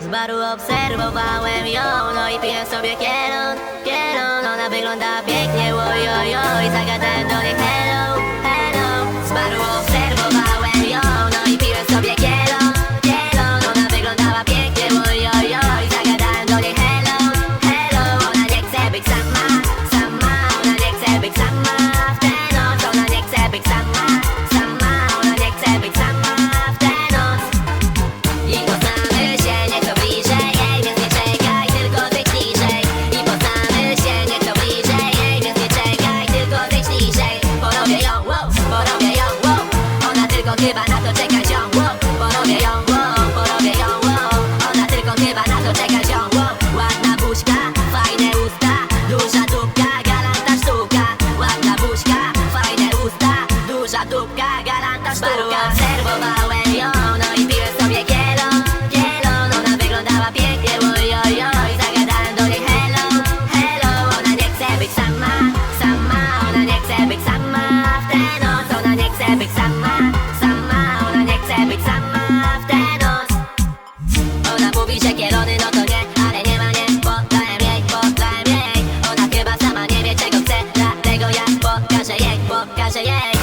Z baru obserwowałem ją, no i piłem sobie kieron, kieron. Ona wygląda pięknie, ojojoj, zagadałem que van a tańczę jej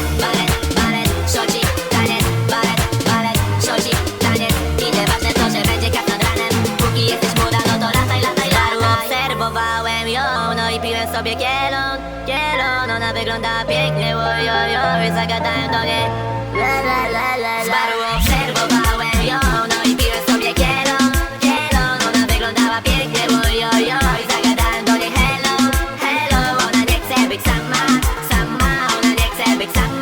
to, że będzie kat nad ranem. No obserwowałem ją, no i piłem sobie kielon Kielon, ona wygląda pięknie, oj, oj, oj. Zagadałem do niej. La, la, la, la, la. Obserwowałem ją, no i piłem sobie kielon Kielon, ona wyglądała pięknie, oj, oj, Every time